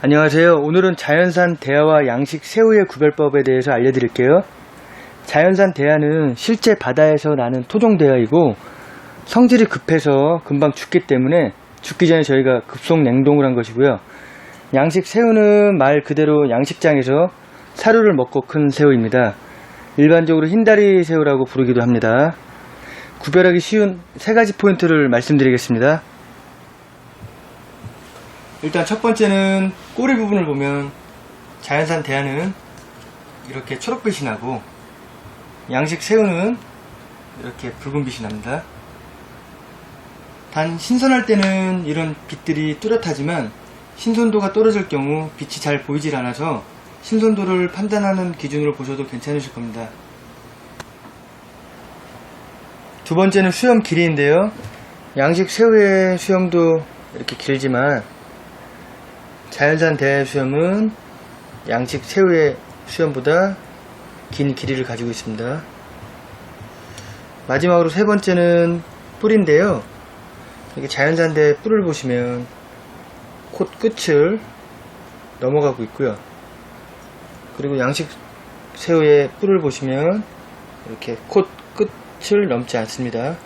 안녕하세요. 오늘은 자연산 대하와 양식 새우의 구별법에 대해서 알려드릴게요. 자연산 대하는 실제 바다에서 나는 토종 대하이고 성질이 급해서 금방 죽기 때문에 죽기 전에 저희가 급속 냉동을 한 것이고요. 양식 새우는 말 그대로 양식장에서 사료를 먹고 큰 새우입니다. 일반적으로 흰다리 새우라고 부르기도 합니다. 구별하기 쉬운 세 가지 포인트를 말씀드리겠습니다. 일단 첫 번째는 꼬리 부분을 보면 자연산 대하는 이렇게 초록빛이 나고 양식 새우는 이렇게 붉은빛이 납니다. 단 신선할 때는 이런 빛들이 뚜렷하지만 신선도가 떨어질 경우 빛이 잘 보이질 않아서 신선도를 판단하는 기준으로 보셔도 괜찮으실 겁니다. 두 번째는 수염 길이인데요. 양식 새우의 수염도 이렇게 길지만 자연산 대하의 수염은 양식 새우의 수염보다 긴 길이를 가지고 있습니다. 마지막으로 세 번째는 뿔인데요. 이게 자연산 대의 뿔을 보시면 콧 끝을 넘어가고 있고요. 그리고 양식 새우의 뿔을 보시면 이렇게 콧 끝을 넘지 않습니다.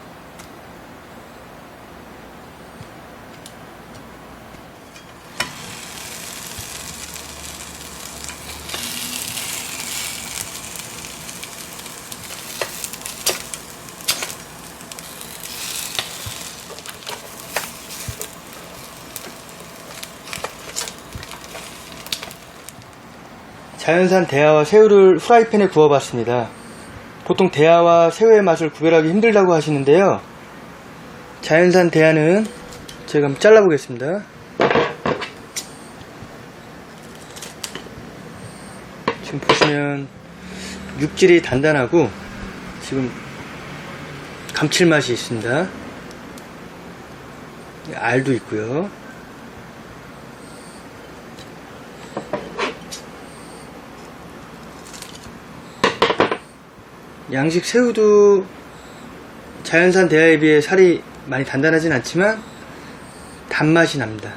자연산 대하와 새우를 프라이팬에 구워봤습니다. 보통 대하와 새우의 맛을 구별하기 힘들다고 하시는데요. 자연산 대하는 제가 한번 잘라보겠습니다. 지금 보시면 육질이 단단하고 지금 감칠맛이 있습니다. 알도 있고요. 양식 새우도 자연산 대하에 비해 살이 많이 단단하진 않지만 단맛이 납니다.